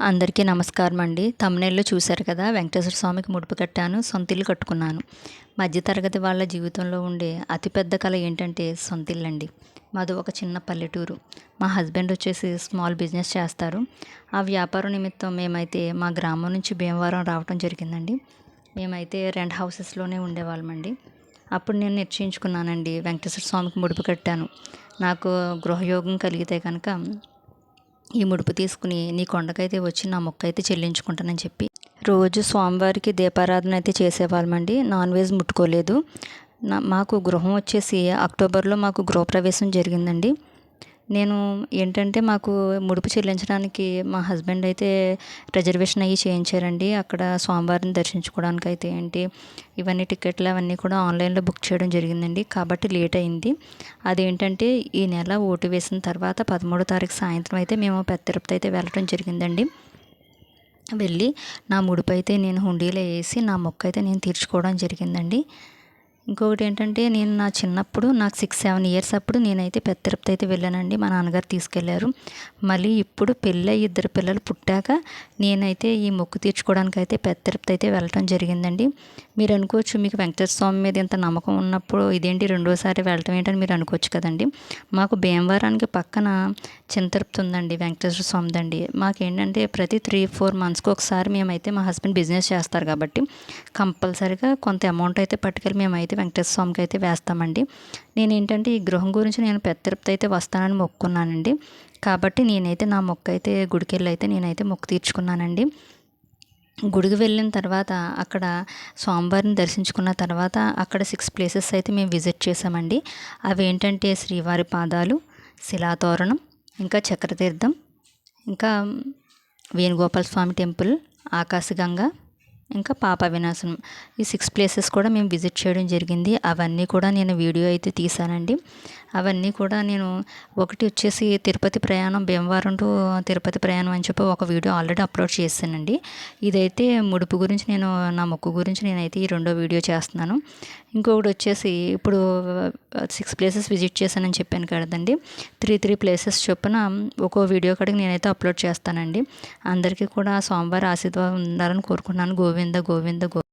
అందరికీ నమస్కారం అండి. తమ్నేళ్ళు చూశారు కదా వెంకటేశ్వర స్వామికి ముడుపు కట్టాను సొంతిల్లు కట్టుకున్నాను. మధ్యతరగతి వాళ్ళ జీవితంలో ఉండే అతిపెద్ద కళ ఏంటంటే సొంత అండి మాది ఒక చిన్న పల్లెటూరు. మా హస్బెండ్ వచ్చేసి స్మాల్ బిజినెస్ చేస్తారు. ఆ వ్యాపారం నిమిత్తం మేమైతే మా గ్రామం నుంచి భీమవరం రావటం జరిగిందండి. మేమైతే రెంట్ హౌసెస్లోనే ఉండేవాళ్ళమండి. అప్పుడు నేను నిశ్చయించుకున్నానండి వెంకటేశ్వర స్వామికి ముడుపు కట్టాను. నాకు గృహయోగం కలిగితే కనుక ఈ ముడుపు తీసుకుని నీ కొండకైతే వచ్చి నా మొక్క అయితే చెల్లించుకుంటానని చెప్పి. రోజు స్వామివారికి దీపారాధన అయితే చేసేవాళ్ళమండి. Non veg ముట్టుకోలేదు. నా మాకు గృహం వచ్చేసి అక్టోబర్లో మాకు గృహప్రవేశం జరిగిందండి. నేను ఏంటంటే మాకు ముడుపు చెల్లించడానికి మా హస్బెండ్ అయితే రిజర్వేషన్ అయ్యి చేయించారండి. అక్కడ స్వామివారిని దర్శించుకోవడానికి అయితే ఏంటి ఇవన్నీ టికెట్లు అవన్నీ కూడా ఆన్లైన్లో బుక్ చేయడం జరిగిందండి. కాబట్టి లేట్ అయింది. అదేంటంటే ఈ నెల ఓటు వేసిన తర్వాత పదమూడో తారీఖు సాయంత్రం అయితే మేము పెద్ద తిరుపతి అయితే వెళ్ళడం జరిగిందండి. వెళ్ళి నా ముడుపు అయితే నేను హుండీలో వేసి నా మొక్క అయితే నేను తీర్చుకోవడం జరిగిందండి. ఇంకొకటి ఏంటంటే నేను నా చిన్నప్పుడు నాకు సిక్స్ సెవెన్ ఇయర్స్ అప్పుడు నేనైతే పెద్ద తిరుపతి అయితే వెళ్ళానండి. మా నాన్నగారు తీసుకెళ్ళారు. మళ్ళీ ఇప్పుడు పెళ్ళి ఇద్దరు పిల్లలు పుట్టాక నేనైతే ఈ మొక్కు తీర్చుకోవడానికి అయితే పెద్ద తిరుపతి అయితే వెళ్ళటం జరిగిందండి. మీరు అనుకోవచ్చు మీకు వెంకటేశ్వర స్వామి మీద ఇంత నమ్మకం ఉన్నప్పుడు ఇదేంటి రెండోసారి వెళ్ళటం ఏంటని మీరు అనుకోవచ్చు కదండి. మాకు భీమవరానికి పక్కన చింతరుప్తి ఉందండి వెంకటేశ్వర స్వామిది అండి మాకేంటంటే ప్రతి త్రీ ఫోర్ మంత్స్కి ఒకసారి మేమైతే మా హస్బెండ్ బిజినెస్ చేస్తారు కాబట్టి కంపల్సరీగా కొంత అమౌంట్ అయితే పట్టుకెళ్ళి మేమైతే అయితే వెంకటేశ్వర స్వామికి అయితే వేస్తామండి. నేను ఏంటంటే ఈ గృహం గురించి నేను పెద్ద తిరుపతి అయితే వస్తానని మొక్కున్నానండి. కాబట్టి నేనైతే నా మొక్క అయితే గుడికెళ్ళి అయితే నేనైతే మొక్కు తీర్చుకున్నానండి. గుడికి వెళ్ళిన తర్వాత అక్కడ స్వామివారిని దర్శించుకున్న తర్వాత అక్కడ సిక్స్ ప్లేసెస్ అయితే మేము విజిట్ చేసామండి అవి ఏంటంటే శ్రీవారి పాదాలు శిలాతోరణం ఇంకా చక్రతీర్థం ఇంకా వేణుగోపాల స్వామి టెంపుల్ ఆకాశగంగా ఇంకా పాప వినాశనం ఈ సిక్స్ ప్లేసెస్ కూడా మేము విజిట్ చేయడం జరిగింది. అవన్నీ కూడా నేను వీడియో అయితే తీసానండి అవన్నీ కూడా నేను ఒకటి వచ్చేసి తిరుపతి ప్రయాణం భీమవరం టు తిరుపతి ప్రయాణం అని చెప్పి ఒక వీడియో ఆల్రెడీ అప్లోడ్ చేశానండి. ఇదైతే ముడుపు గురించి నేను నా మొక్కు గురించి నేనైతే ఈ రెండో వీడియో చేస్తున్నాను. ఇంకొకటి వచ్చేసి ఇప్పుడు సిక్స్ ప్లేసెస్ విజిట్ చేశానని చెప్పాను కదండి. త్రీ త్రీ ప్లేసెస్ చొప్పున ఒక్కో వీడియో కడిగి నేనైతే అప్లోడ్ చేస్తానండి. అందరికీ కూడా సోమవారం ఆశీర్వాదం ఉండాలని కోరుకున్నాను గోవింద గోవింద గో